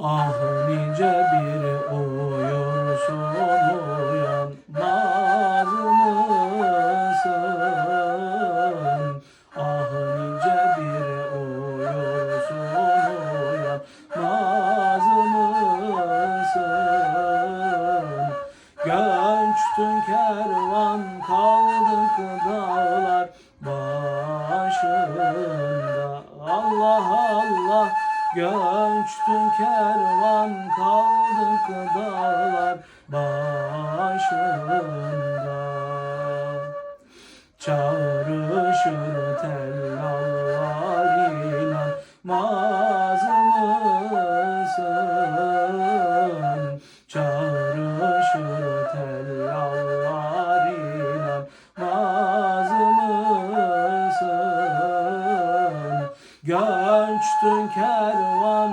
Ah nice bir uyursun uyanmaz mısın? Ah nice bir uyursun uyanmaz mısın? Göçtün kervan kaldık dağlar başında Allah Göçtün kervan kaldık dağlar başında Çağrışır Göçtün kervan